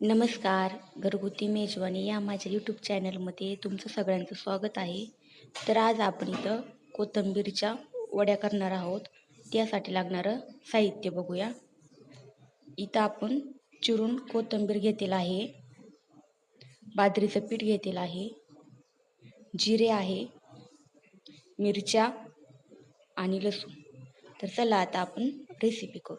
नमस्कार घरगुती मेजवानी या माझ्या यूट्यूब चॅनलमध्ये तुमचं सगळ्यांचं स्वागत आहे. तर आज आपण इथं कोथिंबीरच्या वड्या करणार आहोत. त्यासाठी लागणारं साहित्य बघूया. इथं आपण चिरून कोथिंबीर घेतलेलं आहे. बाजरीचं पीठ घेतलेलं आहे. जिरे आहे मिरच्या आणि लसूण. तर चला आता आपण रेसिपी करू.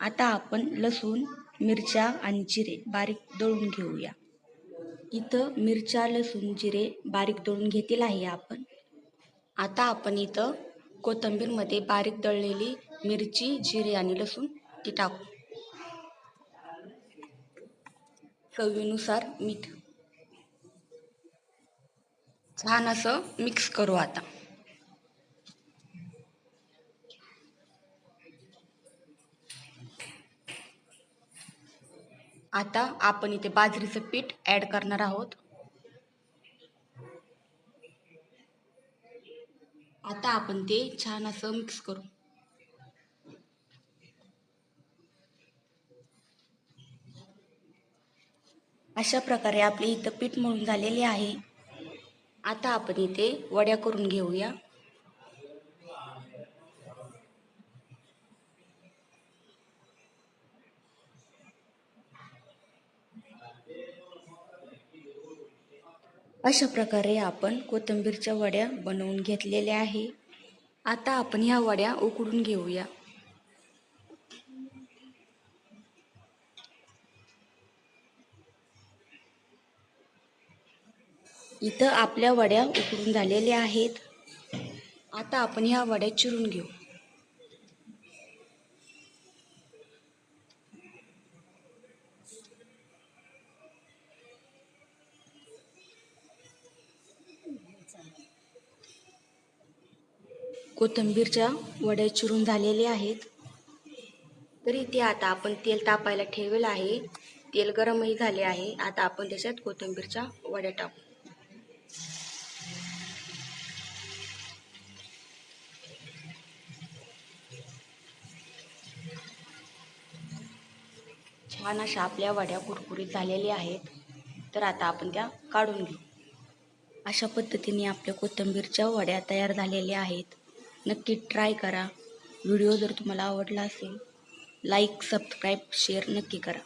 आता आपण लसूण मिरच्या आणि जिरे बारीक दळून घेऊया. इथं मिरच्या लसूण जिरे बारीक दळून घेतील आहे आपण. आता आपण इथं कोथिंबीरमध्ये बारीक दळलेली मिरची जिरे आणि लसूण ती टाकू. चवीनुसार मीठ. छान असं मिक्स करू आता. आता आपण इथे बाजरीचं पीठ ॲड करणार आहोत. आता आपण ते छान असं मिक्स करू. अशा प्रकारे आपले इथं पीठ मळून झालेले आहे. आता आपण इथे वड्या करून घेऊया. अशा प्रकारे आपण कोथिंबीरच्या वड्या बनवून घेतलेल्या आहे. आता आपण ह्या वड्या उकडून घेऊया. इथं आपल्या वड्या उकडून झालेल्या आहेत. आता आपण ह्या वड्या चिरून घेऊ. कोथिंबीरच्या वड्या चिरून झालेल्या आहेत. तरी ते आता आपण तेल तापायला ठेवलं आहे. तेल गरमही झाले आहे. आता आपण त्याच्यात कोथिंबीरच्या वड्या टाकू. छान अशा आपल्या वड्या कुरकुरीत झालेल्या आहेत. तर आता आपण त्या काढून घेऊ. अशा पद्धतीने आपल्या कोथिंबीरच्या वड्या तयार झालेल्या आहेत. नक्की ट्राय करा. व्हिडिओ जर तुम्हाला आवडला असेल लाईक सबस्क्राईब शेअर नक्की करा.